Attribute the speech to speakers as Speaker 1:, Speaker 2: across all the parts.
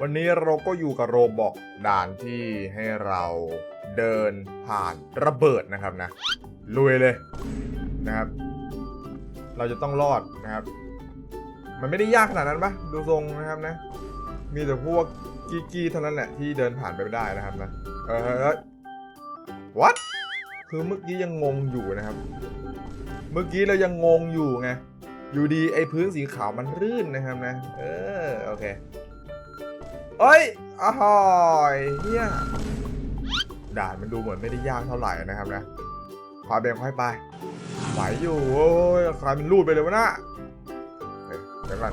Speaker 1: วันนี้เราก็อยู่กับโรบอกด่านที่ให้เราเดินผ่านระเบิดนะครับนะลุยเลยนะครับ เราจะต้องรอดนะครับ มันไม่ได้ยากขนาดนั้นปะดูทรงนะครับนะ มีแต่พวกกีกีเท่านั้นแหละที่เดินผ่านไปไม่ได้นะครับนะเออเฮ้ยเฮ้ย what คือเมื่อกี้ยังงงอยู่นะครับ เมื่อกี้เรายังงงอยู่ไงอยู่ดีไอ้พื้นสีขาวมันรื่นนะครับนะ เออโอเค เอ้ยอ้อยเฮียด่านมันดูเหมือนไม่ได้ยากเท่าไหร่นะครับนะขวาแบ่งค่อยไปไหวอยู่โอ้ยใครมันรูดไปเลยวะนะเฮ้ยเดี๋ยวก่อน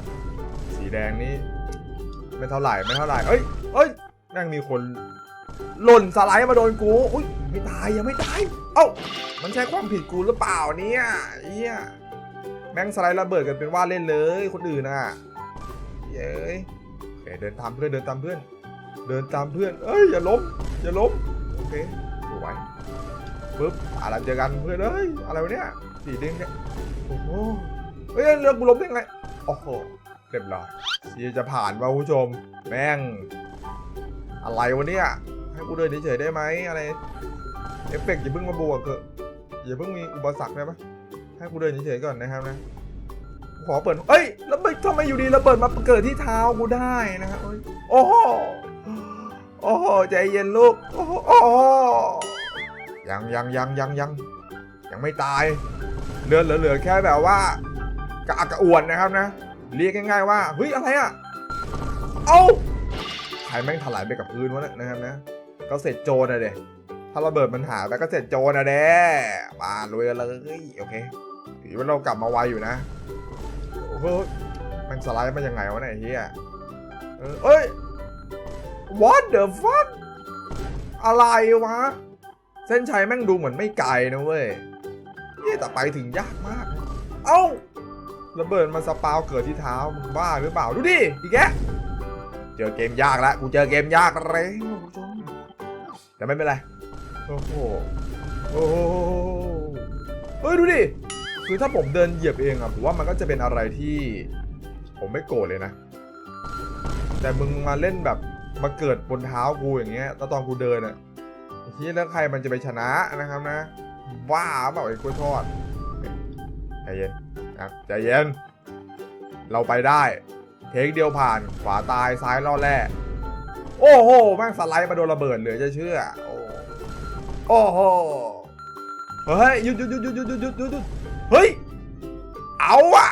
Speaker 1: สีแดงนี้ไม่เท่าไหร่ไม่เท่าไหร่เอ้ยเอ้ยแม่งมีคนหล่นสไลด์มาโดนกู อุ้ยไม่ตายยังไม่ตาย เอ้า มันใช่ความผิดกูหรือเปล่าเนี่ยเฮียแม่งสไลด์ระเบิดกันเป็นว่าเล่นเลยคนอื่นน่ะ เย้ย เคเดินตามเพื่อนเดินตามเพื่อน เดินตามเพื่อน เอ้ยอย่าล้มอย่าล้มโอเคสวยปึ๊บอะไรเจอกันเพื่อนเอ้ยอะไรวะเนี่ยสีแดงเนี่ยโอ้โหเฮ้ยเรือกูล้มได้ไงโอ้โหเรียบร้อยที่จะผ่านว่ะผู้ชม แม่ง อะไรวะเนี่ยให้กูเดินเฉยๆได้ไหมอะไรเอฟเฟกต์อย่าเพิ่งมาบวกเถอะอย่าเพิ่งมีอุปสรรคได้ไหมให้กูเดินเฉยๆก่อนนะครับนะ ขอเปิด เอ้ย แล้วไม่ทำไมอยู่ดีระเบิดมาเกิดที่เท้ากูได้นะครับเอ้โอ้โหโอ้โหใจเย็นลูกโอ้โหโอ้โหยังยังยังยังยังยังไม่ตายเลือดเหลือแค่แบบว่ากระอักกระอ่วนนะครับนะ เรียกง่ายๆว่า เฮ้ย อะไรอะ เอ้าใครแม่งถลายไปกับพื้นวะเนี่ยนะครับนะ ก็เสร็จโจรอะเด็ถ้าระเบิดมันหายไปก็เสร็จโจรนะเด้มาลุยกันเลย โอเคถือว่าเรากลับมาไวอยู่นะ โอ้โหมันสไลด์มายังไงวะเนี่ยไอ้เฮียเออเอ้ย what the fuck อะไรวะ เส้นชัยแม่งดูเหมือนไม่ไกลนะเว้ยเฮียแต่ไปถึงยากมาก เอ้าระเบิดมันสปาวเกิดที่เท้ามึงบ้าหรือเปล่า ดูดิอีกแกเจอเกมยากแล้วกูเจอเกมยากเลยแต่ไม่เป็นไร โอ้โหโอ้โหเฮ้ย ดูดิ คือถ้าผมเดินเหยียบเองอะผมว่ามันก็จะเป็นอะไรที่ ผมไม่โกรธเลยนะ แต่มึงมาเล่นแบบมาเกิดบนเท้ากูอย่างเงี้ยตอนตอนกูเดินอะทีแล้วใครมันจะไปชนะนะครับนะว้าแบบไอ้กล้วยทอดใจเย็นนะใจเย็น เราไปได้ เทคเดียวผ่านขวาตายซ้ายรอดแร่โอ้โหแม่งสไลด์มาโดนระเบิดเหลือจะเชื่อ โอ้โหเฮ้ยหยุดหยุดหยุดหยุดหยุดหยุดหยุด เฮ้ย เอาอะ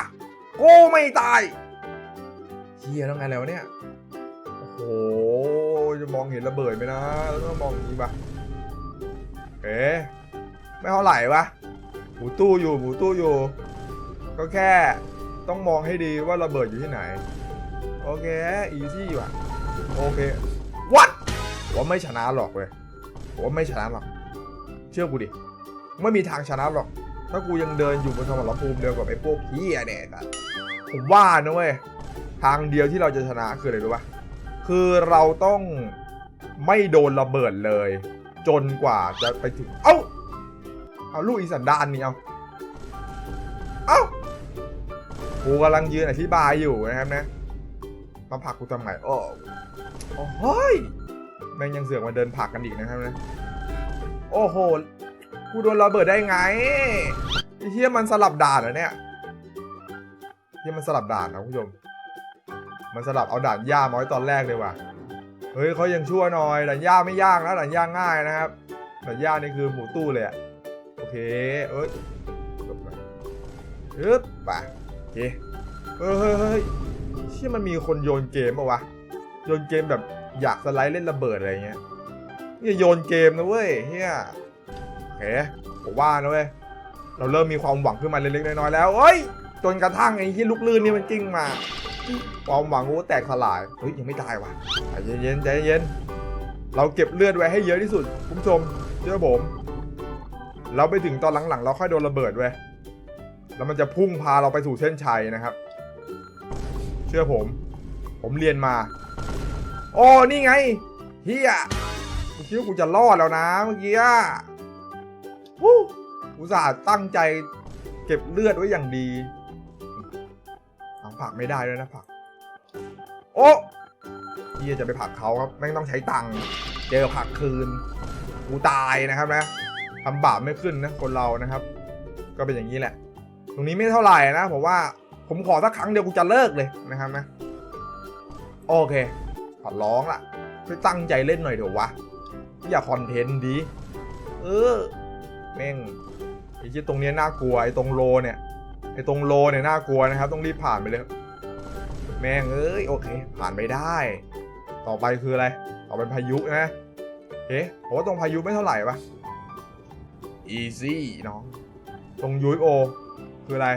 Speaker 1: กูไม่ตายเฮียแล้วไงแล้วเนี่ย โอ้โห จะมองเห็นระเบิดไหมนะ แล้วต้องมองอย่างนี้ปะเอ๊ะไม่เท่าไหร่ปะหมูตู้อยู่หมูตู้อยู่ ก็แค่ต้องมองให้ดีว่าระเบิดอยู่ที่ไหน โอเค อีซี่ว่ะ โอเค วัดผมว่าไม่ชนะหรอกเว้ยผมว่าไม่ชนะหรอก เชื่อกูดิ ไม่มีทางชนะหรอก ถ้ากูยังเดินอยู่บนสมรภูมิเดียวกับไอ้พวกเฮียเนี่ยนะผมว่านะเว้ยทางเดียวที่เราจะชนะคืออะไรรู้ปะคือเราต้องไม่โดนระเบิดเลย จนกว่าจะไปถึง เอ้า เอาลูกอีสันดานนี่เอาเอ้ากูกำลังยืนอธิบายอยู่นะครับนะ มาผลักกูทำไงโอ้โอ้ยแม่งยังเสือกมาเดินผลักกันอีกนะครับนะ โอ้โห กูโดนระเบิดได้ไงเฮียมันสลับด่านเหรอเนี่ยเฮียมันสลับด่านนะคุณผู้ชม มันสลับเอาด่านยากมาไว้ตอนแรกเลยว่ะ เฮ้ยเขายังชั่วหน่อยด่านยากไม่ยากนะด่านยากง่ายนะครับด่านยากนี่คือหมูตู้เลยอะโอเค เอ้ยจบไปึ๊บไปโอเคเฮ้ยเฮ้ยเฮ้ยเชี่ยมันมีคนโยนเกมปะวะ โยนเกมแบบอยากสไลด์เล่นระเบิดอะไรเงี้ยนี่โยนเกมนะเว้ยเฮีย เคผมว่านะเว้ยเราเริ่มมีความหวังขึ้นมาเล็กๆน้อยๆแล้วเฮ้ยจนกระทั่งไอ้ที่ลูกลื่นนี่มันจริงมา ความหวังกูแตกสลายเฮ้ยยังไม่ตายว่ะใจเย็นๆใจเย็นเราเก็บเลือดไว้ให้เยอะที่สุดคุณผู้ชมเชื่อผม เราไปถึงตอนหลังๆ เราค่อยโดนระเบิดเว้ยแล้วมันจะพุ่งพาเราไปสู่เส้นชัยนะครับ เชื่อผม ผมเรียนมาโอ้นี่ไงเฮียกูคิดว่ากูจะรอดแล้วนะเมื่อกี้ อุตส่าห์ตั้งใจเก็บเลือดไว้อย่างดีเอาผักไม่ได้ด้วยนะผัก โอ้ที่จะไปผักเขาครับแม่งต้องใช้ตังค์เจอผักคืนกูตายนะครับนะทำบาปไม่ขึ้นนะคนเรานะครับ ก็เป็นอย่างนี้แหละ ตรงนี้ไม่เท่าไหร่นะผมว่าผมขอสักครั้งเดียวกูจะเลิกเลยนะครับนะโอเคขอร้องละช่วยตั้งใจเล่นหน่อยเถอะวะอย่าคอนเทนต์ดี เออ แม่งไอ้ที่ตรงเนี้ยน่ากลัวไอ้ตรงโลเนี่ยไอ้ตรงโลเนี่ยน่ากลัวนะครับ ต้องรีบผ่านไปเลย แม่งเอ้ยโอเค ผ่านไปได้ ต่อไปคืออะไร ต่อเป็นพายุนะเอ๊ะผมว่าตรงพายุไม่เท่าไหร่ปะ easy น้องตรงยูโอคืออะไร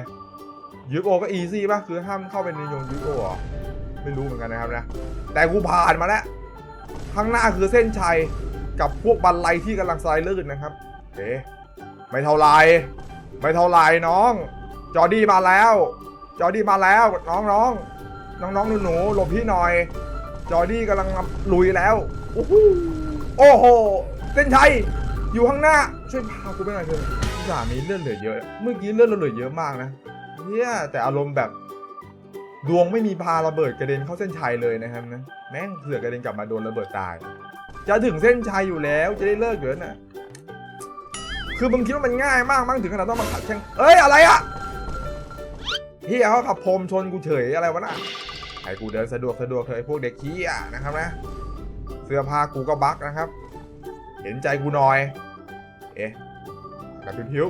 Speaker 1: ยูโอก็ easy ป่ะคือห้ามเข้าไปในยงยูโอหรอไม่รู้เหมือนกันนะครับนะ แต่กูผ่านมาแล้วข้างหน้าคือเส้นชัยกับพวกบันไลที่กำลังสไลด์ลื่นนะครับเอ๊ะ ไม่เท่าไร ไม่เท่าไรน้อง จอร์ดี้มาแล้ว จอร์ดี้มาแล้วน้องน้องน้องน้องหนูหนูหลบพี่หน่อย จอร์ดี้กำลังลุยแล้วโอ้โหโอ้โหเส้นชัยอยู่ข้างหน้าช่วยพากูไปหน่อยเถอะที่สามีเลือนเหลือเยอะ เมื่อกี้เลื่อนเราเหลือเยอะมากนะเนี่ยแต่อารมณ์แบบดวงไม่มีพาระเบิดกระเด็นเข้าเส้นชัยเลยนะครับนะแม่งเสือกกระเด็นกลับมาโดนระเบิดตาย จะถึงเส้นชัยอยู่แล้วจะได้เลิกเกินนะ คือมึงคิดว่ามันง่ายมากมั้งถึงขนาดต้องมาขัดแข่งเอ้ยอะไรอะเฮียเขาขับพรมชนกูเฉยอะไรวะน่ะให้กูเดินสะดวกสะดวกเถอะไอ้พวกเด็กขี้อะนะครับนะ เสื้อผ้ากูก็บักนะครับ เห็นใจกูหน่อย เอ๊ะแบบพิ้ว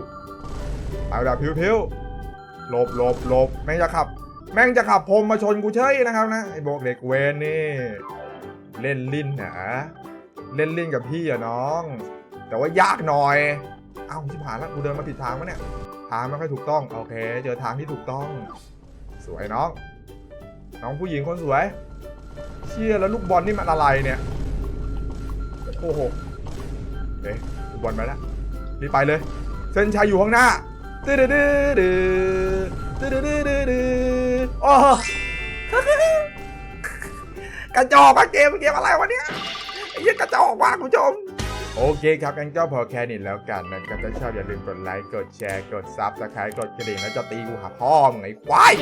Speaker 1: ๆเอาแบบพิ้วๆหลบหลบหลบแม่งจะขับ แม่งจะขับพรมมาชนกูเฉยนะครับนะไอ้บอกเด็กเวนนี่ เล่นลิ้นนะเล่นลิ้นกับพี่อะน้อง แต่ว่ายากหน่อย เอ้าที่ผ่านแล้วกูเดินมาผิดทางมะเนี่ย ทางไม่ค่อยถูกต้อง โอเค เจอทางที่ถูกต้อง สวยน้อง น้องผู้หญิงคนสวย เชี่ยแล้วลูกบอลนี่มันอะไรเนี่ย โอ้โหเอ๊ะลูกบอลมาแล้วรีไปเลย เส้นชัยอยู่ข้างหน้าเดืดดืดดืดดืดดืดดือโอ้กระจอกอะเกมเกมอะไรวะเนี่ยไอ้ยี่กระจอกวะคุณผู้ชม โอเคครับกันก็พอแค่นี้แล้วกันนะครับถ้าชอบอย่าลืมกดไลค์ กดแชร์ กดซับสไครต์กดกระดิ่งแล้วจะตีกูหาพ่อมึงไอ้ควาย